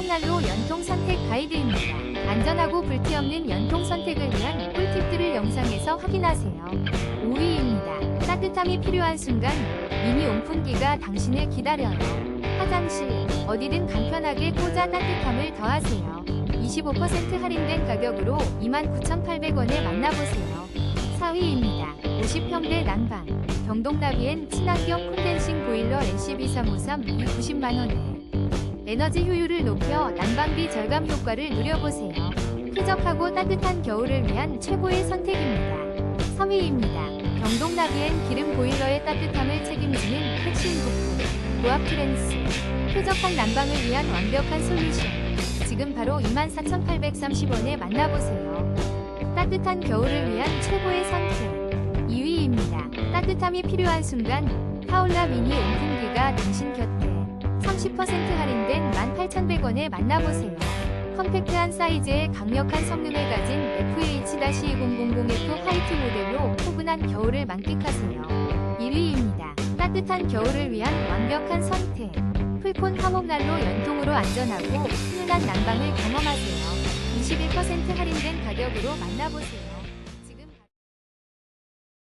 화목난로 연통 선택 가이드입니다. 안전하고 불티 없는 연통 선택을 위한 꿀팁들을 영상에서 확인하세요. 5위입니다. 따뜻함이 필요한 순간 미니 온풍기가 당신을 기다려요. 화장실, 어디든 간편하게 꽂아 따뜻함을 더하세요. 25% 할인된 가격으로 29,800원에 만나보세요. 4위입니다. 50평대 난방. 경동나비엔 친환경 콘덴싱 보일러 NC2353 이 90만원에 에너지 효율을 높여 난방비 절감 효과를 누려보세요. 쾌적하고 따뜻한 겨울을 위한 최고의 선택입니다. 3위입니다. 경동나비엔 기름 보일러의 따뜻함을 책임지는 핵심 부품 고압 트랜스 쾌적한 난방을 위한 완벽한 솔루션 지금 바로 24,830원에 만나보세요. 따뜻한 겨울을 위한 최고의 선택 2위입니다. 따뜻함이 필요한 순간 파울라 미니 온풍기가 당신 곁에 30% 할인 된 18,100원에 만나보세요. 컴팩트한 사이즈에 강력한 성능을 가진 FH-2000F 화이트 모델로 포근한 겨울을 만끽하세요. 1위입니다. 따뜻한 겨울을 위한 완벽한 선택. 풀콘 화목난로 연통으로 안전하고 훈훈한 난방을 경험하세요. 21% 할인된 가격으로 만나보세요.